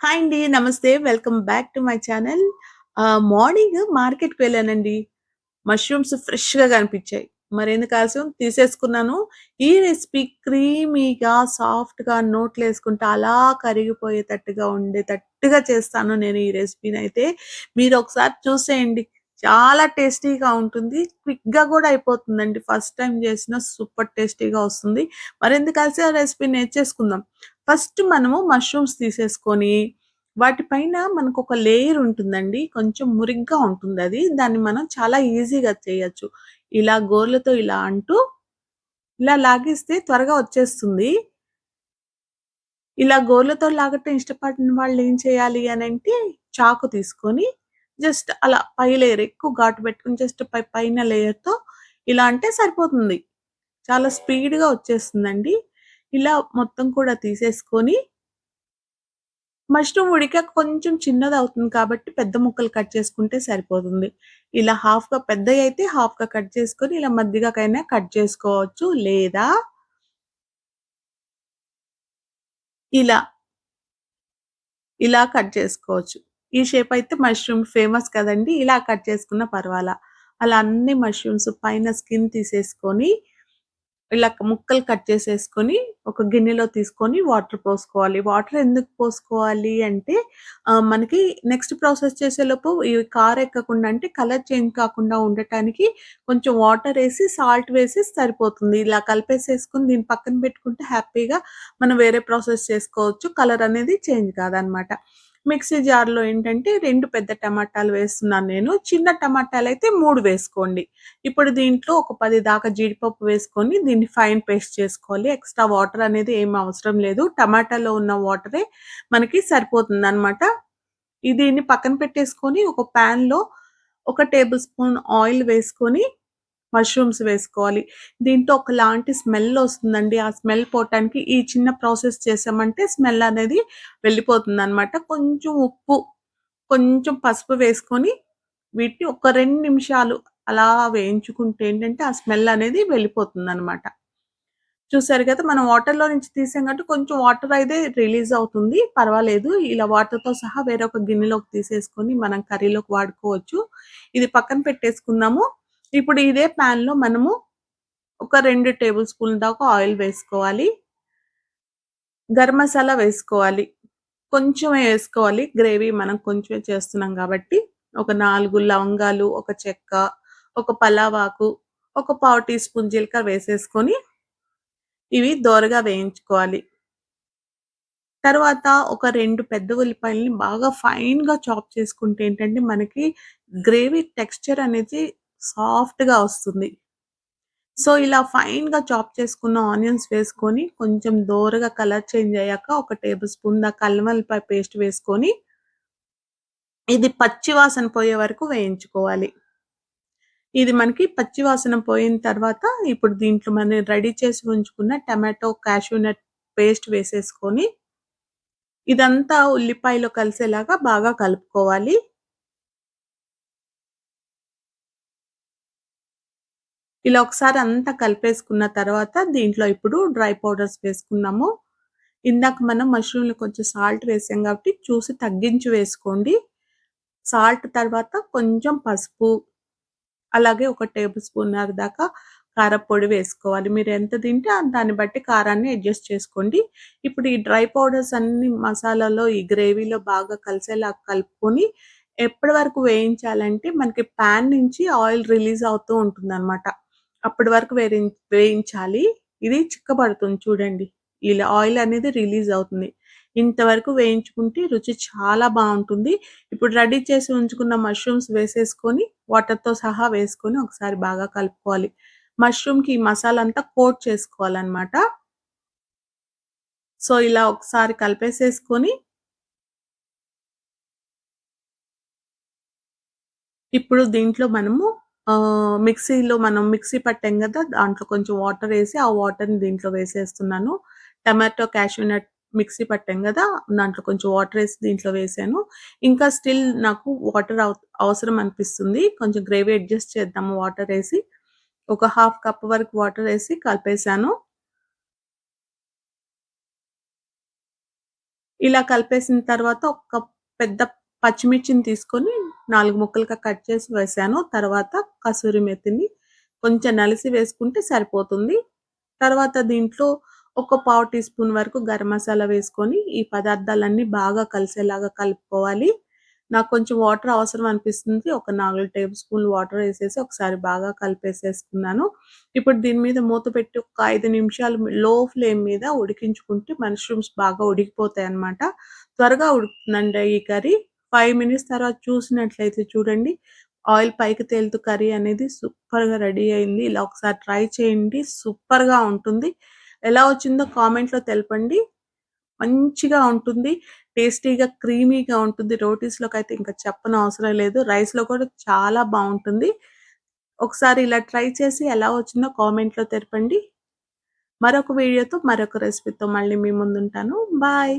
Hi అండి. నమస్తే. Welcome back to my channel. Morning మార్కెట్‌కి వెళ్ళానండి. మష్రూమ్స్ ఫ్రెష్‌గా కనిపించాయి. మరెందుకు ఆలస్యం తీసేసుకున్నాను. ఈ రెసిపీ క్రీమీగా, సాఫ్ట్‌గా నోట్లు వేసుకుంటే అలా కరిగిపోయేటట్టుగా ఉండేటట్టుగా చేస్తాను నేను ఈ రెసిపీ అయితే మీరు ఒకసారి చూసేయండి. చాలా టేస్టీగా ఉంటుంది. క్విక్‌గా కూడా అయిపోతుందండి. ఫస్ట్ టైం చేసినా సూపర్ టేస్టీగా వస్తుంది. మరెందుకు ఆ రెసిపీ నేర్చేసుకుందాం. ఫస్ట్ మనము మష్రూమ్స్ తీసేసుకొని, వాటి పైన ఒక లేయర్ ఉంటుందండి. కొంచెం మురిగ్గా ఉంటుంది అది దాన్ని మనం చాలా ఈజీగా చేయొచ్చు. ఇలా గోర్లతో ఇలా అంటూ, ఇలా లాగేస్తే త్వరగా వచ్చేస్తుంది. ఇలా గోర్లతో లాగటం ఇష్టపడిన వాళ్ళు ఏం చేయాలి అని అంటే చాకు తీసుకొని జస్ట్ అలా పై లేయర్ ఎక్కువ ఘాటు పెట్టుకొని జస్ట్ పై పైన లేయర్‌తో ఇలా అంటే సరిపోతుంది. చాలా స్పీడ్‌గా వచ్చేస్తుందండి. ఇలా మొత్తం కూడా తీసేసుకొని మష్రూమ్ ఉడిక కొంచెం చిన్నది అవుతుంది కాబట్టి పెద్ద ముక్కలు కట్ చేసుకుంటే సరిపోతుంది. ఇలా హాఫ్‌గా పెద్దయైతే హాఫ్‌గా కట్ చేసుకొని ఇలా మధ్యగాకైనా కట్ చేసుకోవచ్చు. లేదా ఇలా ఇలా కట్ చేసుకోవచ్చు. ఈ షేప్ అయితే మష్రూమ్ ఫేమస్ కదండీ! ఇలా కట్ చేసుకున్న పర్వాలా. అలా అన్ని మష్రూమ్స్ పైన స్కిన్ తీసేసుకొని, ఇలా ముక్కలు కట్ చేసేసుకొని, ఒక గిన్నెలో తీసుకొని వాటర్ పోసుకోవాలి. వాటర్ ఎందుకు పోసుకోవాలి అంటే, మనకి నెక్స్ట్ ప్రాసెస్ చేసేలోపు ఇవి కారెక్కకుండా అంటే కలర్ చేంజ్ కాకుండా ఉండటానికి కొంచెం వాటర్ వేసి సాల్ట్ వేసి సరిపోతుంది. ఇలా కలిపేసేసుకుని దీన్ని పక్కన పెట్టుకుంటే హ్యాపీగా మనం వేరే ప్రాసెస్ చేసుకోవచ్చు. కలర్ అనేది చేంజ్ కాదనమాట. మిక్సీ జార్‌లో ఏంటంటే రెండు పెద్ద టమాటాలు వేస్తున్నాను నేను. చిన్న టమాటాలు అయితే మూడు వేసుకోండి. ఇప్పుడు దీంట్లో ఒక పది దాకా జీడిపప్పు వేసుకొని దీన్ని ఫైన్ పేస్ట్ చేసుకోవాలి. ఎక్స్‌ట్రా వాటర్ అనేది ఏం అవసరం లేదు. టమాటాలో ఉన్న వాటరే మనకి సరిపోతుంది అనమాట దీన్ని పక్కన పెట్టేసుకొని ఒక ప్యాన్లో ఒక టేబుల్ స్పూన్ ఆయిల్ వేసుకొని మష్రూమ్స్ వేసుకోవాలి. దీంట్లో ఒకలాంటి స్మెల్ వస్తుందండి. ఆ స్మెల్ పోవటానికి ఈ చిన్న ప్రాసెస్ చేసామంటే స్మెల్ అనేది వెళ్ళిపోతుందనమాట. కొంచెం ఉప్పు, కొంచెం పసుపు వేసుకొని వీటిని ఒక రెండు నిమిషాలు అలా వేయించుకుంటే ఏంటంటే ఆ స్మెల్ అనేది వెళ్ళిపోతుందనమాట. చూసారు కదా! మనం వాటర్‌లో నుంచి తీసాం కాబట్టి కొంచెం వాటర్ అయితే రిలీజ్ అవుతుంది. పర్వాలేదు. ఇలా వాటర్‌తో సహా వేరొక గిన్నెలోకి తీసేసుకొని మనం కర్రీలోకి వాడుకోవచ్చు. ఇది పక్కన పెట్టేసుకుందాము. ఇప్పుడు ఇదే ప్యాన్లో మనము ఒక రెండు టేబుల్ స్పూన్ దాకా ఆయిల్ వేసుకోవాలి. గరం మసాలా వేసుకోవాలి. కొంచెమే వేసుకోవాలి. గ్రేవీ మనం కొంచెమే చేస్తున్నాం కాబట్టి. ఒక నాలుగు లవంగాలు, ఒక చెక్క, ఒక పలావాకు, ఒక పావు టీ స్పూన్ జీలకర్ర వేసేసుకొని ఇవి దోరగా వేయించుకోవాలి. తర్వాత ఒక రెండు పెద్ద ఉల్లిపాయలని బాగా ఫైన్‌గా చాప్ చేసుకుంటే ఏంటంటే మనకి గ్రేవీ టెక్స్చర్ అనేది సాఫ్ట్‌గా వస్తుంది. సో, ఇలా ఫైన్‌గా చాప్ చేసుకున్న ఆనియన్స్ వేసుకొని కొంచెం దోరగా కలర్ చేంజ్ అయ్యాక ఒక టేబుల్ స్పూన్ దాకా అల్లం పేస్ట్ వేసుకొని ఇది పచ్చి వాసన పోయే వరకు వేయించుకోవాలి. ఇది మనకి పచ్చి వాసన పోయిన తర్వాత ఇప్పుడు దీంట్లో మనం రెడీ చేసి ఉంచుకున్న టమాటో, కాష్యూ పేస్ట్ వేసేసుకొని ఇదంతా ఉల్లిపాయలో కలిసేలాగా బాగా కలుపుకోవాలి. ఇలా ఒకసారి అంతా కలిపేసుకున్న తర్వాత దీంట్లో ఇప్పుడు డ్రై పౌడర్స్ వేసుకున్నాము ఇందాక మనం మష్రూమ్లు కొంచెం సాల్ట్ వేసాం కాబట్టి చూసి తగ్గించి వేసుకోండి. సాల్ట్ తర్వాత కొంచెం పసుపు, అలాగే ఒక టేబుల్ స్పూన్ దాకా కారపొడి వేసుకోవాలి. మీరు ఎంత తింటే దాన్ని బట్టి కారాన్ని అడ్జస్ట్ చేసుకోండి. ఇప్పుడు ఈ డ్రై పౌడర్స్ అన్ని మసాలాలో ఈ గ్రేవీలో బాగా కలిసేలా కలుపుకొని ఎప్పటి వరకు వేయించాలంటే మనకి పాన్ నుంచి ఆయిల్ రిలీజ్ అవుతూ ఉంటుంది అనమాట అప్పటి వరకు వేరే వేయించాలి. ఇది చిక్కబడుతుంది చూడండి. ఇలా ఆయిల్ అనేది రిలీజ్ అవుతుంది. ఇంతవరకు వేయించుకుంటే రుచి చాలా బాగుంటుంది ఇప్పుడు రెడీ చేసి ఉంచుకున్న మష్రూమ్స్ వేసేసుకొని వాటర్‌తో సహా వేసుకొని ఒకసారి బాగా కలుపుకోవాలి. మష్రూమ్‌కి ఈ మసాలా అంతా కోట్ చేసుకోవాలన్నమాట సో, ఇలా ఒకసారి కలిపేసేసుకొని ఇప్పుడు దీంట్లో మనము ఆహ్, మిక్సీలో మనం మిక్సీ పట్టాం గదా! దాంట్లో కొంచెం వాటరేసి ఆ వాటర్‌ని దీంట్లో వేసేస్తున్నాను. టమాటో, కాష్యూ నట్ మిక్సీ పట్టాం గదా! దాంట్లో కొంచెం వాటరేసి దీంట్లో వేసాను. ఇంకా స్టిల్ నాకు వాటర్ అవ అవసరం అనిపిస్తుంది. కొంచెం గ్రేవీ అడ్జస్ట్ చేద్దాము వాటరేసి. ఒక హాఫ్ కప్ వరకు వాటరేసి కలిపేసాను. ఇలా కలిపేసిన తర్వాత ఒక పెద్ద పచ్చిమిర్చిని తీసుకొని 4 ముక్కలుగా కట్ చేసి వేసాను తర్వాత కసూరి మెత్తిని కొంచెం నలిసి వేసుకుంటే సరిపోతుంది. తర్వాత దీంట్లో ఒక పావు టీ స్పూన్ వరకు గరం మసాలా వేసుకొని ఈ పదార్థాలన్నీ బాగా కలిసేలాగా కలుపుకోవాలి. నాకు కొంచెం వాటర్ అవసరం అనిపిస్తుంది. ఒక నాలుగు టేబుల్ స్పూన్ వాటర్ వేసేసి ఒకసారి బాగా కలిపేసేసుకున్నాను. ఇప్పుడు దీని మీద మూత పెట్టి ఒక ఐదు నిమిషాలు లో ఫ్లేమ్ మీద ఉడికించుకుంటే మష్రూమ్స్ బాగా ఉడికిపోతాయి అన్నమాట త్వరగా ఉడుకుతుందండి ఈ కర్రీ. ఫైవ్ మినిట్స్ తర్వాత చూసినట్లయితే చూడండి ఆయిల్ పైకి తేలుతూ కర్రీ అనేది సూపర్‌గా రెడీ అయింది. ఇలా ఒకసారి ట్రై చేయండి. సూపర్‌గా ఉంటుంది. ఎలా వచ్చిందో కామెంట్‌లో తెలపండి. మంచిగా ఉంటుంది. టేస్టీగా, క్రీమీగా ఉంటుంది. రోటీస్‌లోకైతే ఇంకా చెప్పనవసరం లేదు. రైస్‌లో కూడా చాలా బాగుంటుంది ఒకసారి ఇలా ట్రై చేసి ఎలా వచ్చిందో కామెంట్‌లో తెలపండి. మరొక వీడియోతో, మరొక రెసిపీతో మళ్ళీ మీ ముందుంటాను. బాయ్.